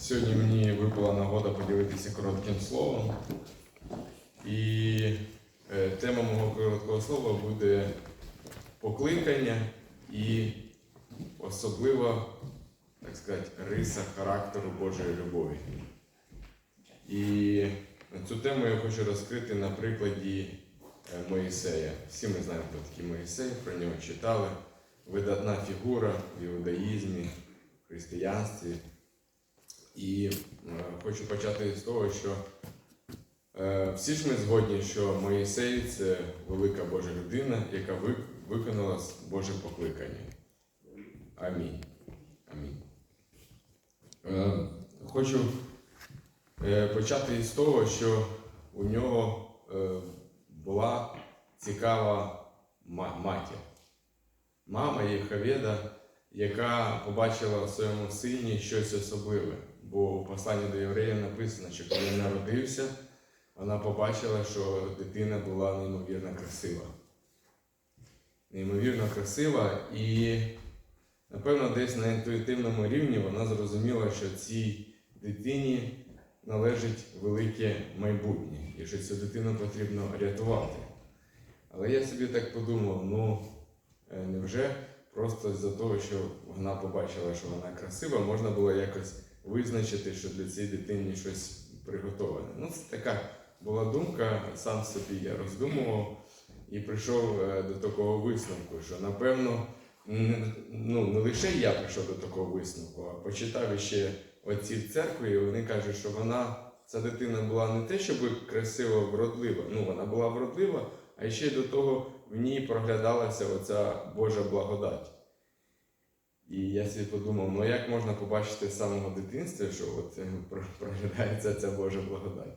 Сьогодні мені випала нагода поділитися коротким словом. І е, тема мого короткого слова буде покликання і особлива, так сказати, риса характеру Божої любові. І цю тему я хочу розкрити на прикладі е, Моїсея. Всі ми знаємо, хто такий Моїсей, про нього читали. Видатна фігура в іудаїзмі, в християнстві. І е, хочу почати з того, що е, всі ж ми згодні, що Моїсей це велика Божа людина, яка ви- виконала Боже покликання. Амінь. Амінь. Е, хочу почати з того, що у нього була цікава матір. Мама Єхаведа, яка побачила в своєму сині щось особливе. Бо у посланні до євреїв написано, що коли народився, вона побачила, що дитина була неймовірно красива. Неймовірно красива, і, напевно, десь на інтуїтивному рівні вона зрозуміла, що цій дитині належить велике майбутнє, і що цю дитину потрібно рятувати. Але я собі так подумав, ну е, невже просто з-за того, що вона побачила, що вона красива, можна було якось визначити, що для цієї дитини щось приготоване. Ну, це така була думка, сам собі я роздумував і прийшов е, до такого висновку, що напевно ну, не лише я прийшов до такого висновку, а почитав ще отці в церкві, і вони кажуть, що вона, ця дитина була не те, щоб красиво вродлива, ну вона була вродлива, а ще й до того в ній проглядалася оця Божа благодать. І я собі подумав, ну як можна побачити з самого дитинства, що от е, проглядається ця Божа благодать.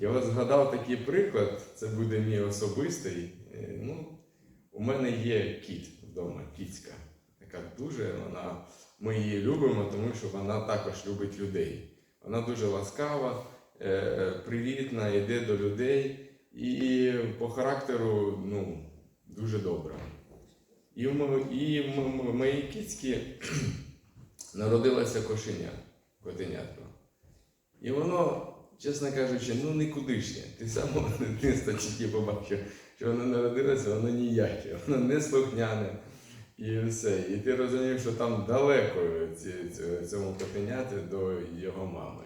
Я от згадав такий приклад, це буде мій особистий. Е, Ну, у мене є кіт вдома, кіцька. Така дуже вона. Ми її любимо, тому що вона також любить людей. Вона дуже ласкава, е, привітна, йде до людей і по характеру ну, дуже добра. І в, і в мо- мо- моїй кіцькі народилося кошеня, котенятко. І воно, чесно кажучи, ну нікудишнє. Ти самого дитинства тільки побачив, що воно народилося, воно ніяке, воно не слухняне. І все. І ти розумієш, що там далеко цьому котеняти до його мами.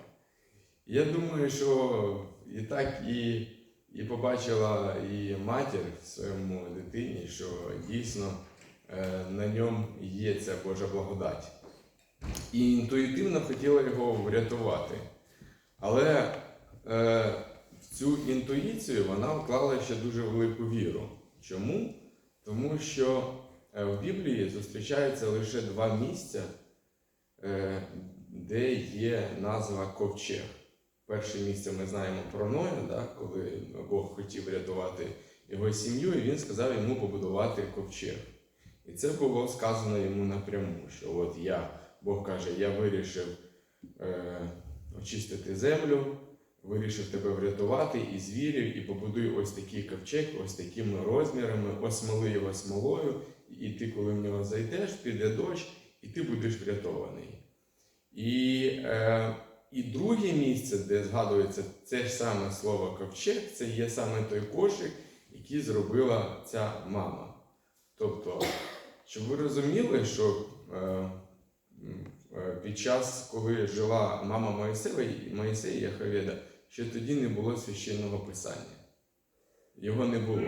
Я думаю, що і так і, і побачила і матір в своєму дитині, що дійсно на ньому є ця Божа благодать. І інтуїтивно хотіла його врятувати. Але е, в цю інтуїцію вона вклала ще дуже велику віру. Чому? Тому що е, в Біблії зустрічаються лише два місця, е, де є назва ковчег. Перше місце ми знаємо про Ноя, да, коли Бог хотів врятувати його сім'ю, і він сказав йому побудувати ковчег. І це було сказано йому напряму, що от я, Бог каже, я вирішив е, очистити землю, вирішив тебе врятувати і звірів, і побудуй ось такий ковчег, ось такими розмірами, осмоли його смолою, і ти, коли в нього зайдеш, піде дощ, і ти будеш врятований. І, е, і друге місце, де згадується це ж саме слово ковчег, це є саме той кошик, який зробила ця мама. Тобто, щоб ви розуміли, що е, е, під час, коли жила мама Моїсея Яховеда, ще тоді не було священного писання. Його не було.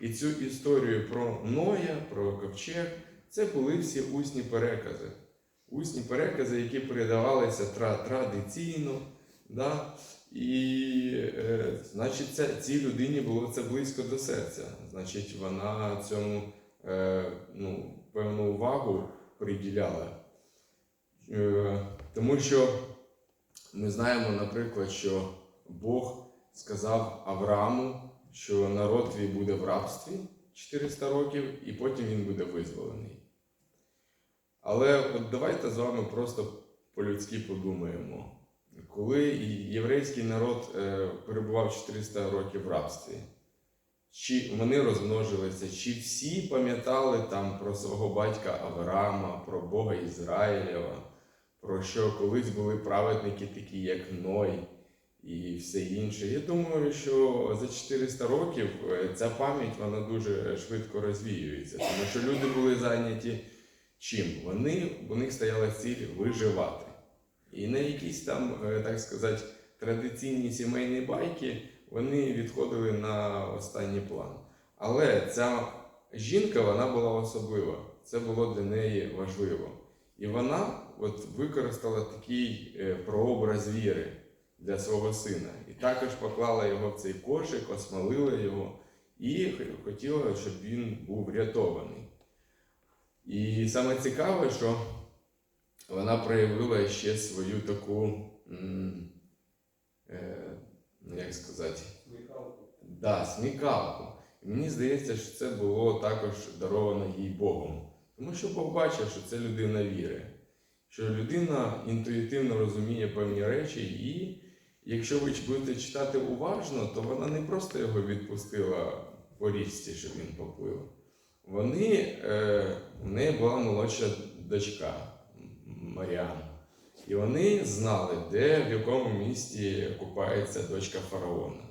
І цю історію про Ноя, про ковчег, це були всі усні перекази. Усні перекази, які передавалися традиційно. Да? І, е, значить, це, цій людині було це близько до серця. Значить, вона цьому е, ну, певну увагу приділяла. Е, тому що ми знаємо, наприклад, що Бог сказав Аврааму, що народ твій буде в рабстві 400 років, і потім він буде визволений. Але от давайте з вами просто по-людськи подумаємо. Коли єврейський народ е, перебував 400 років в рабстві, чи вони розмножилися, чи всі пам'ятали там про свого батька Авраама, про Бога Ізраїлєва, про що колись були праведники, такі як Ной і все інше. Я думаю, що за 400 років е, ця пам'ять вона дуже швидко розвіюється, тому що люди були зайняті чим? Вони, у них стояла ціль виживати. І на якісь там, е, так сказати, традиційні сімейні байки вони відходили на останній план. Але ця жінка вона була особлива. Це було для неї важливо. І вона от використала такий е, прообраз віри для свого сина. І також поклала його в цей кошик, осмолила його і хотіла, щоб він був врятований. І саме цікаве, що вона проявила ще свою таку, е, як сказати, Да, смікалку. І мені здається, що це було також даровано їй Богом. Тому що Бог бачив, що це людина віри, що людина інтуїтивно розуміє певні речі, і якщо ви будете читати уважно, то вона не просто його відпустила по річці, щоб він поплив. Вони, е, в неї була молодша дочка М- Маріана. І вони знали, де в якому місті купається дочка фараона.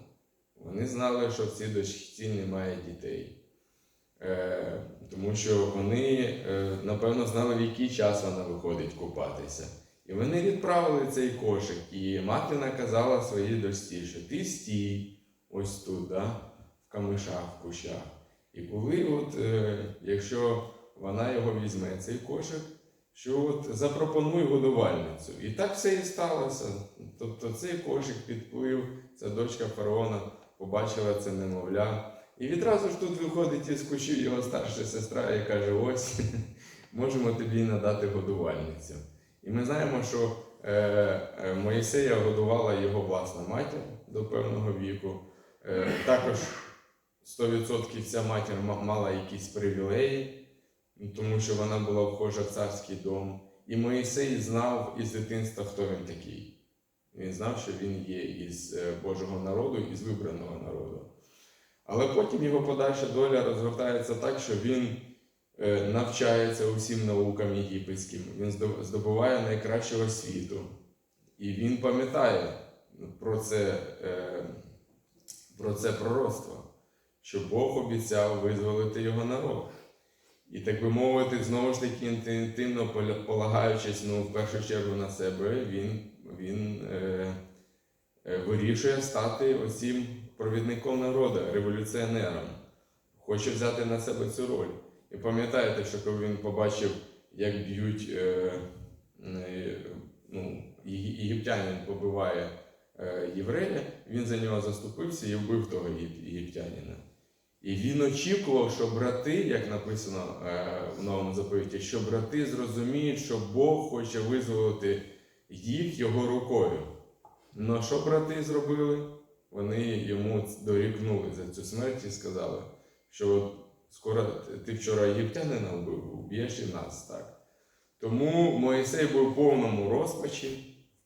Вони знали, що в цій дочці немає дітей. Е, тому що вони, е, напевно, знали, в який час вона виходить купатися. І вони відправили цей кошик. І мати наказала своїй дочці, що ти стій ось тут, да, в камишах, в кущах. І коли, от, е, якщо вона його візьме, цей кошик, що от запропонуй годувальницю. І так все і сталося. Тобто цей кошик підплив, ця дочка фараона побачила це немовля. І відразу ж тут виходить із кущів його старша сестра і каже: ось можемо тобі надати годувальницю. І ми знаємо, що е, е, Моїсея годувала його власна матір до певного віку. Е, також 100% ця матір мала якісь привілеї, тому що вона була вхожа в царський дом. І Моїсей знав із дитинства, хто він такий. Він знав, що він є із е, Божого народу, із вибраного народу. Але потім його подальша доля розгортається так, що він е, навчається усім наукам єгипетським, він здобуває найкращу освіту. І він пам'ятає про це, е, про це пророцтво, що Бог обіцяв визволити його народ. І так би мовити, знову ж таки інтуїтивно полагаючись ну, в першу чергу на себе, він, він е, е, вирішує стати оцім провідником народу, революціонером. Хоче взяти на себе цю роль. І пам'ятаєте, що коли він побачив, як б'ють е, е, ну, єгиптянин побиває е, єврея, він за нього заступився і вбив того єг- єгиптянина. І він очікував, що брати, як написано е, в новому заповіті, що брати зрозуміють, що Бог хоче визволити їх його рукою. Ну що брати зробили? Вони йому дорікнули за цю смерть і сказали, що скоро ти вчора єгиптянина вбив, вб'єш і нас так. Тому Моїсей був в повному розпачі,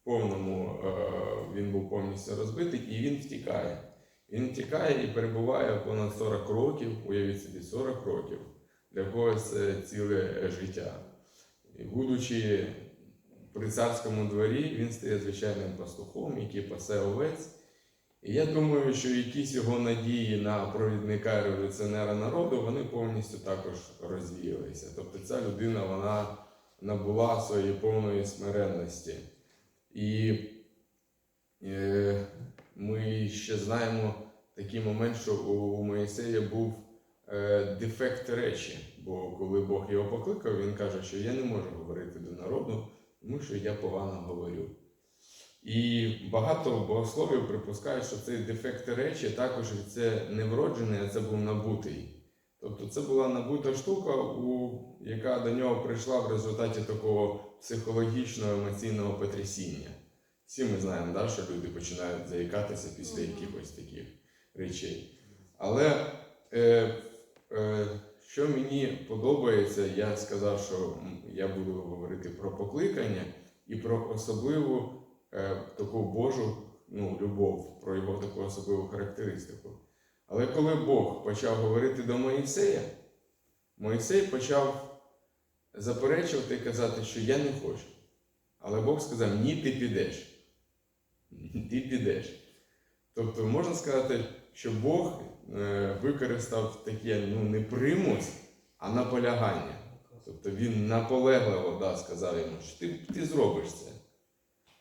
в повному, е, він був повністю розбитий і він втікає. Він втікає і перебуває понад 40 років, уявіть собі, 40 років. Для когось це ціле життя. І будучи при царському дворі, він стає звичайним пастухом, який пасе овець. І я думаю, що якісь його надії на провідника революціонера народу, вони повністю також розвіялися. Тобто ця людина вона набула своєї повної смиренності. І е, ми ще знаємо такий момент, що у Моїсея був е, дефект речі. Бо коли Бог його покликав, він каже, що я не можу говорити до народу, тому що я погано говорю. І багато богословів припускають, що цей дефект речі також це не вроджений, а це був набутий. Тобто це була набута штука, у, яка до нього прийшла в результаті такого психологічного емоційного потрясіння. Всі ми знаємо, да, що люди починають заїкатися після якихось таких речей. Але е, е, що мені подобається, я сказав, що я буду говорити про покликання і про особливу е, таку Божу ну, любов, про його таку особливу характеристику. Але коли Бог почав говорити до Моїсея, Моїсей почав заперечувати і казати, що я не хочу. Але Але Бог сказав: ні, ти підеш. Ти підеш. Тобто можна сказати, що Бог е, використав таке ну, не примус, а наполягання. Тобто він наполегливо да, сказав йому, що ти, ти зробиш це.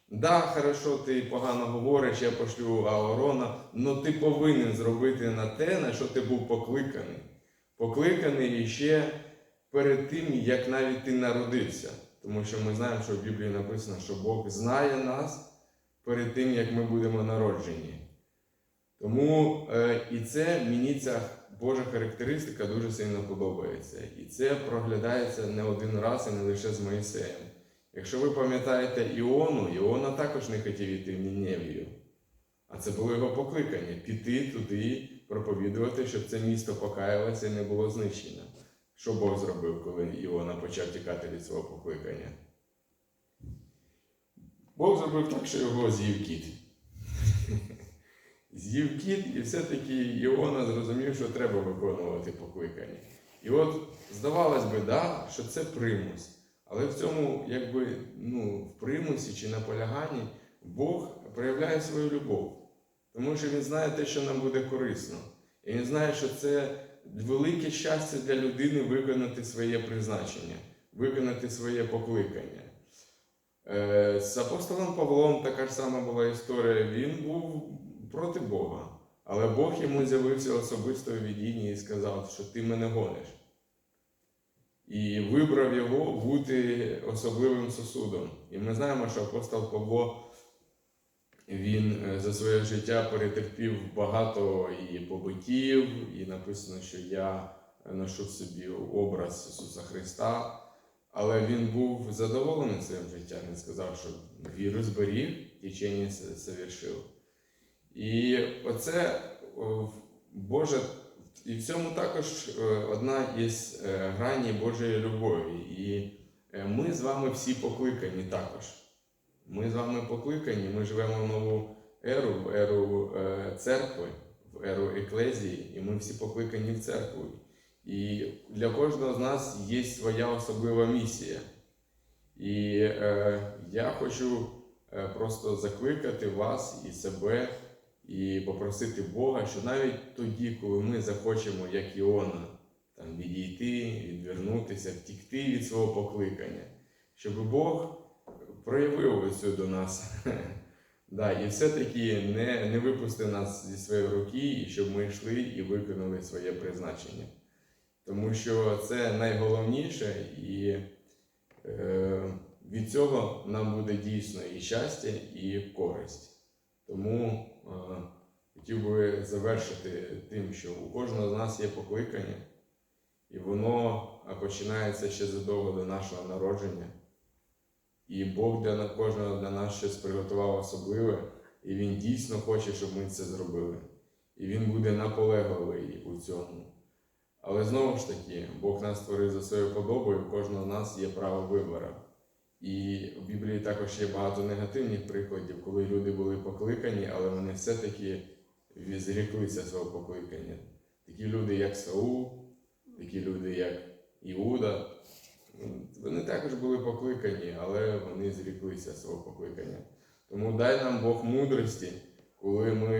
Да, хорошо, ти погано говориш, я пошлю Аорона, але ти повинен зробити на те, на що ти був покликаний. Покликаний іще перед тим, як навіть ти народився. Тому що ми знаємо, що в Біблії написано, що Бог знає нас перед тим, як ми будемо народжені. Тому е, і це мені ця Божа характеристика дуже сильно подобається. І це проглядається не один раз і не лише з Моїсеєм. Якщо ви пам'ятаєте Іону, Іона також не хотів іти в Ніневію. А це було його покликання піти туди, проповідувати, щоб це місто покаялося і не було знищено. Що Бог зробив, коли Іона почав тікати від свого покликання? Бог зробив так, що його з'їв кіт. З'їв кіт, і все-таки Іона зрозумів, що треба виконувати покликання. І от, здавалось би, да, що це примус. Але в цьому, якби, ну, в примусі чи наполяганні Бог проявляє свою любов. Тому що Він знає те, що нам буде корисно. І він знає, що це велике щастя для людини виконати своє призначення, виконати своє покликання. Е, З апостолом Павлом така ж сама була історія. Він був проти Бога, але Бог йому з'явився особисто у видінні і сказав, що ти мене гониш. І вибрав його бути особливим сосудом. І ми знаємо, що апостол Павло він е, за своє життя перетерпів багато і побиттів, і написано, що я ношу в собі образ Ісуса Христа. Але він був задоволений своїм життям. Він сказав, що віру зберіг, течення совершив. І оце Боже, і в цьому також е, одна із е, грані Божої любові. І е, ми з вами всі покликані також. Ми з вами покликані, ми живемо в нову еру, в еру церкви, в еру еклезії, і ми всі покликані в церкву. І для кожного з нас є своя особлива місія. І е, я хочу е, просто закликати вас і себе, і попросити Бога, що навіть тоді, коли ми захочемо, як Іона, там, відійти, відвернутися, втікти від свого покликання, щоб Бог проявив оцю до нас. Да, і все-таки не, не випустив нас зі своєї руки, і щоб ми йшли і виконали своє призначення. Тому що це найголовніше, і е, від цього нам буде дійсно і щастя, і користь. Тому е, хотів би завершити тим, що у кожного з нас є покликання, і воно починається ще задовго до нашого народження. І Бог для кожного для нас щось приготував особливе, і Він дійсно хоче, щоб ми це зробили. І Він буде наполегливий у цьому. Але знову ж таки, Бог нас створив за своєю подобою, у кожного з нас є право вибору. І в Біблії також є багато негативних прикладів, коли люди були покликані, але вони все-таки зріклися свого покликання. Такі люди, як Саул, такі люди, як Іуда, вони також були покликані, але вони зріклися свого покликання. Тому дай нам Бог мудрості, коли ми,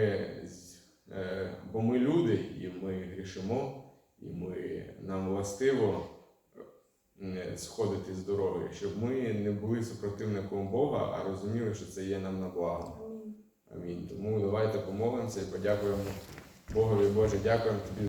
е, бо ми люди, і ми грішимо, і ми, нам властиво е, сходити з дороги, щоб ми не були супротивником Бога, а розуміли, що це є нам на благо. Амінь. Тому давайте помолимося і подякуємо Богові Боже, дякуємо тобі